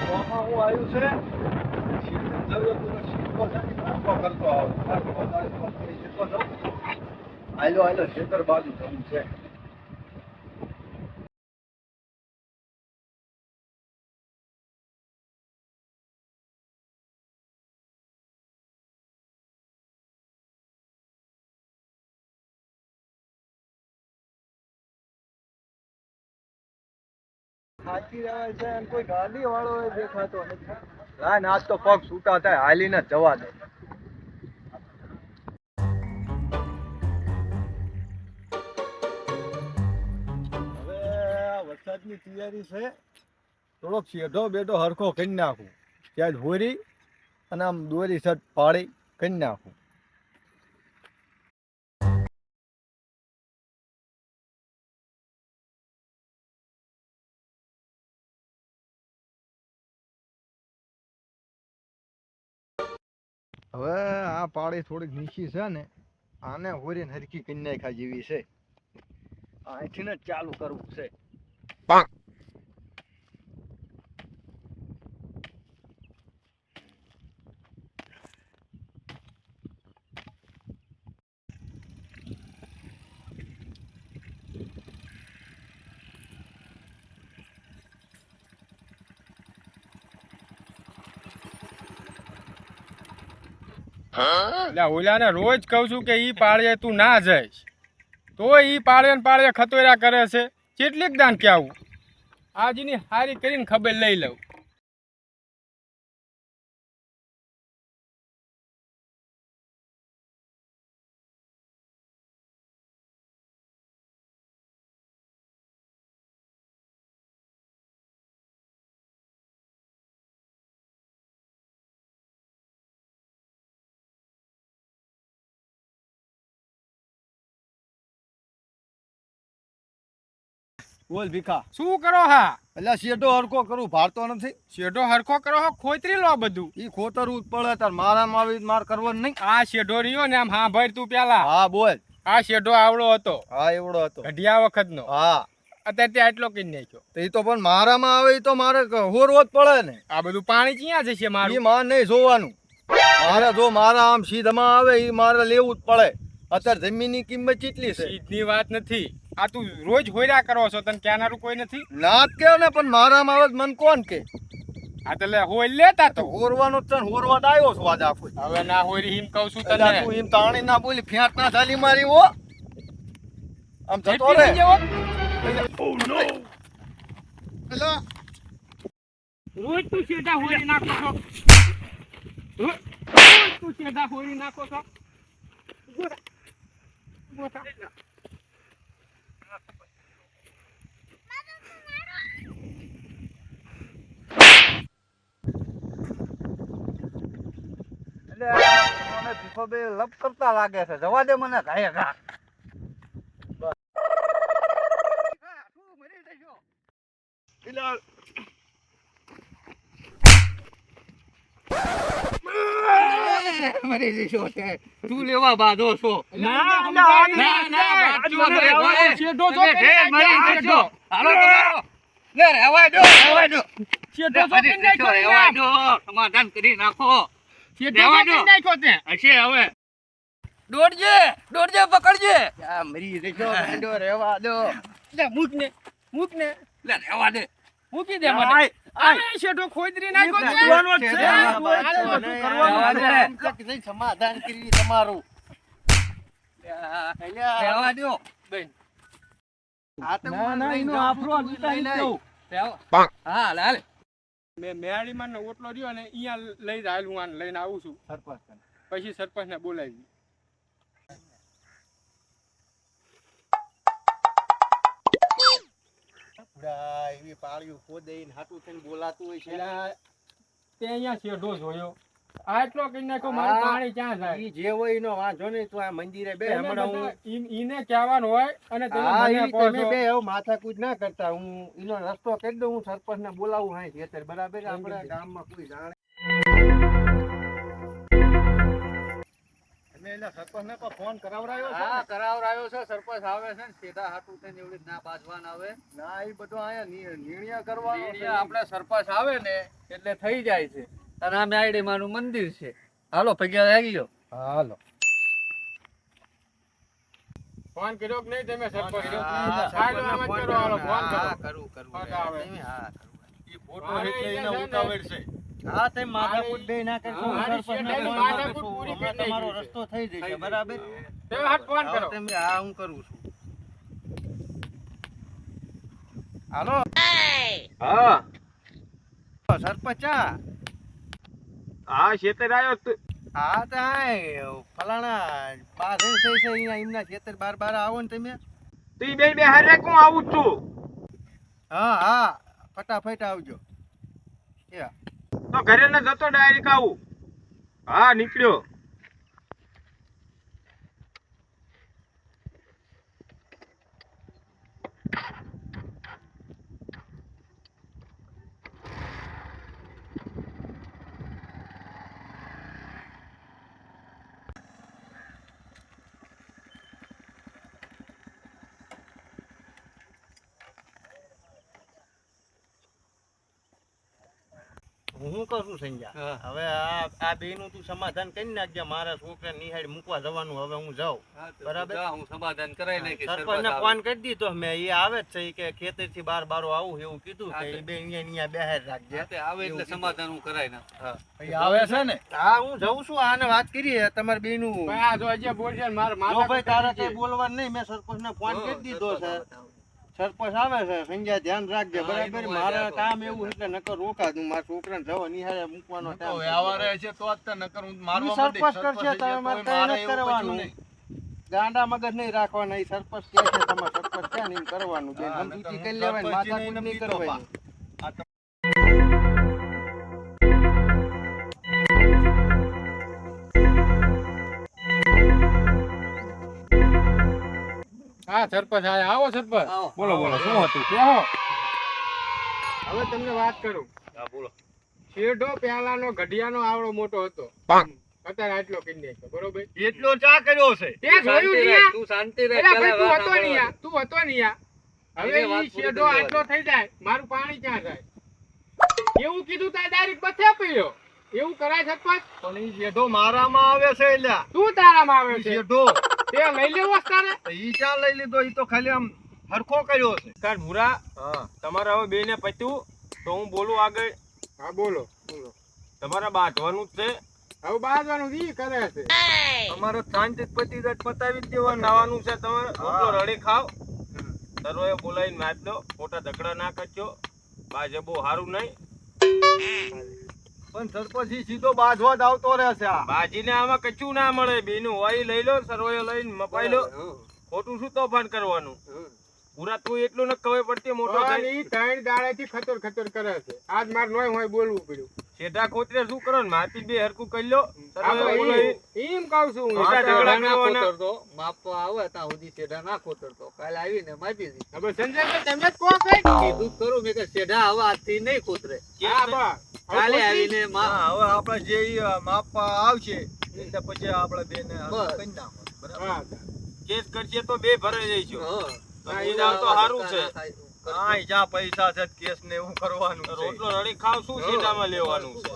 આમાં હું આવ્યું છે. હાલો હાલો ખેતર બાજુ જવું છે. થાકી રહ્યા દેખાતો નથી. લાય પગ છૂટા થાય, હાલીને જવા દે. વરસાદની તૈયારી છે. થોડોક શેઢો બેઠો હરખો કરી નાખું. ત્યાં હોરી અને આમ દોરી સટ પાડી કરી નાખું. હવે આ પાળી થોડીક નીચી છે ને, આને હોરીને હરકી કન્યાખા જેવી છે. અહીંથી ને ચાલુ કરવું છે. એટલે ઓલાને રોજ કહું છું કે ઈ પાળે તું ના જઈશ. તો ઈ પાળે ને પાળે ખતોરા કરે છે. કેટલીક દાન ક્યાવું આજની હારી કરીને ખબર લઈ લઉં. બોલ ભીખા. શું કરો હા? એટલે શેઢો હરખો કરું ભારતો નથી. શેઢો હરખો કરો હો ખોતરી લો બધું. ઈ ખોતરવું પડે તાર મારામાં મારી માર કરવો નહીં. આ શેઢો રહ્યો ને આમ હા ભાઈ તું પેલા. હા બોલ. આ શેઢો આવડો હતો. હા એવડો હતો. ઘડિયા વખતનો. હા. અત્યારે ત્યાં આટલો કઈ નાખ્યો તો એ તો પણ મારામાં આવે તો મારે હોરવો જ પડે ને. આ બધું પાણી ક્યાં જશે મારું? માર નહીં જોવાનું. મારે જો મારા આમ સીધમાં આવે એ મારે લેવું જ પડે. અત્યારે જમીનની કિંમત કેટલી છે. સીધની વાત નથી. આ તું રોજ હોર્યા કરો છો તને ક્યાંનારું કોઈ નથી? ના જ કે ને પણ મારામાં આવે જ મન કોણ કે આ તો લે હોય લેતા તો. તો હોરવાનો જ હોરવા આવ્યો છું આજ આખો હવે ના હોરી હિમ કહું છું તને. તું હિમ તાણી ના બોલી ફેંક ના ચાલી મારી હો. આમ જતો રે ઓ નો હેલો. રોજ તું સીધા હોરી નાખો છો. રોજ તું સીધા હોરી નાખો છો. ગોરા થા. મને ભીખો બે લપ કરતા લાગે છે. જવા દે મને ઘાયે ઘા. મરી જશો તે તું લેવા બાધો છો. ના, ના, ના, ઢેર ના, મરી ના, હાલો તમારો. લે, રહેવા દો, રહેવા દો. જો મરી કે નાખ્યો છો રહેવા દો. સમાધાન કરી નાખો. છેડો છો કે દો. છો. તે. હશે હવે. દોડજે દોડજે પકડજે. આ મરી જશો ગાંડો, રહેવા દો લે, મૂક ને મૂક ને લે રહેવા દે મૂકી દે મને. આય, માં શેઠો ખોદરી. કરવાનો છે. કરવાનું છે. સમાધાન તમારું. રહેવા દો બેન. ના એનો આફરો. હા મેં મેળીમાં ઓટલો રહ્યો ને અહીંયા લઈ જાય હું આને લઈને આવું છું. સરપંચ પછી સરપંચ ને બોલાવી. બુડા, એવી પાળીઓ ખોદે ઈને હાટું થઈને બોલાતું હોય છે તે અહીંયા શેઢો જોયો આટલો કરી નાખ્યો મારું પાણી ક્યાં જાય ઈ જે હોય એનો વાંધો નહીં તું આ મંદિરે બે હમણાં હું ઈને કહેવાનું હોય અને તમે મને કહો તમે. બે એવું માથાકૂટ ના કરતા હું એનો રસ્તો કરી દઉં હું સરપંચ ને બોલાવું હાઈ ખેતર બરાબર આપણા. ગામમાં કોઈ જાણે તમે એલા સરપંચને કોઈ ફોન કરાવરાયો છે હા કરાવરાયો છે સરપંચ આવે છે ને સીધા હાટું થઈને એવડી ના બાજવાન આવે. ના એ બધું અહીંયા નિર્ણય કરવાનો છે. આપણે સરપંચ આવે ને એટલે થઈ જાય છે. અને આ મેરડી મંદિર છે. હાલો પગ્યા લાગી ગયો. હાલો. ફોન કર્યો કે નહીં તમે સરપંચ? કર્યો કરો, હાલો, ફોન કરો. કરું કરું. આવે. ફોટો એટલે એને ઉતાવળ છે. હા તે માધાપુર બે ના કરશો હા, મારી સરપંચને શેઠાણી ફોન માથાકૂટ કરશું. પૂરી કરી તમારો રસ્તો થઈ જશે બરાબર તમે હાથ ફોન કરો તમે હા હું કરું છું હાલો હા સરપંચ આ હા ખેતર આવ્યો હા તો ફલાણા બાર થઈ છે અહીંયા એમના ખેતર બાર બાર આવો ને તમે તું બે બે હારે હું આવું છું હા હા ફટાફટ આવજો એ ઘરે ને જતો ડાયરેક્ટ આવું. હા નીકળ્યો. હું શું કરું સંજા હવે આ આ બે નું તું સમાધાન કરી નાખજે મારા છોકરા નિહાળી મૂકવા જવાનું હવે હું જાઉં. બરાબર. હું સમાધાન કરાવી નાખી સરપંચ ને ફોન કરી દીધો મેં એ આવે જ છે કે ખેતરથી બાર બારો આવું એવું કીધું કે બે અહીંયા અહીંયા બેહાર રાખજે. આવે એટલે સમાધાન હું કરાવી નાખું. આવે છે ને? હા હું જઉં છું આને વાત કરી તમારે બે નું આ જો બોલશે મારા મારે ભાઈ તારે કઈ બોલવા બોલવાનું નહીં મેં સરપંચ ને ફોન કરી દીધો છે. સરપંચ આવે છે સંજય ધ્યાન રાખજે બરાબર? મારે કામ એવું એટલે નકર રોકા દઉં મારા છોકરાને જવા નિહાળે મૂકવાનો ટાઈમ time છે તો જ નકર હું મારવા ઈ સરપંચ છે તમારે તોય કઈ કરવાનું. ગાંડા મગજ નહીં રાખવાના એ સરપંચ કે છે તમારે સરપંચ ક્યાં નહીં કરવાનું જે સમજૂતી કરી સરપંચીને માથાકૂટ નહીં કરવાની હા સરપંચ હા આવો સરપંચ. બોલો બોલો શું હતું? કહો હવે તમને વાત કરું. શેઢો પહેલાનો ઘડિયાનો આવડો મોટો હતો. અત્યારે આટલો કરી નાખ્યો બરોબર? એટલો ચા કર્યો છે. તે જોયું શાંતિ નહીં તું શાંતિ રહે તું હતો નહીં આ, તું હતો નહીં આ. હવે ઈ શેઢો આટલો થઈ જાય મારું પાણી ક્યાં જાય? એવું કીધું તા ડાયરેક્ટ બથે પીયો એવું કરાય સરપંચ? પણ ઈ જેઠો મારામાં આવે છે એલા. તું તારામાં આવે છે? જેઠો તે લઈ લેવો તારે? ઈ ચા લઈ લીધો? ઈ તો ખાલી આમ હરખો કર્યો છે. ભૂરા હા. તમારે હવે બેને પત્યું તો હું બોલું આગળ. હા બોલો બોલો. તમારે બાંધવાનું જ છે. હવે બાંધવાનું ઈ કરે છે. અમારો શાંતિ પતિ જ પતાવી જ દેવાનું. ખાવાનું છે તમારે. રોટલો રડી ખાવ. સરોએ બોલાવીને માપ દો. મોટા ઝઘડા ના કરજો. બાજે બહુ સારું નહીં પણ સરપંચ સીધો બાજવા જ આવતો રહેશે આ. બાજીને આમાં કચું ના મળે. બેનું હોય લઈ લો સરોએ લઈને મપાઈ લો. ખોટું શું તોફાન કરવાનું? પૂરા તું એટલું ન ખબર પડતી મોટો ત્રણ દાડેથી ખતર ખતર કરે છે. આજ માર નોય હોય બોલવું પડ્યું. શેઠા ખોતરે શું કરો ને? માથી બે હરકું કરી લો. એમ કહું છું ઝઘડા ના. કોતરતો, માપવા આવે ત્યાં સુધી છેડા ના કોતરતો. કાલ આવીને માપી દીધી. હવે સંજયભાઈ તમે જ કહો કઈ કીધું કરું મેં કે છેડા હવે આજથી નહીં કોતરે. હા બસ કાલે આવીને માં હવે આપણે જે ઈ માપવા આવશે એટલે પછી આપણે બેને ને કરી નાખો બરાબર? હા કેસ કરશે તો બે ભરાઈ જઈશું. હા, તો સારું છે. હા જ્યાં પૈસા છે કેસ ને એવું કરવાનું. રોટલો રડી ખાવ શું સીધામાં લેવાનું છે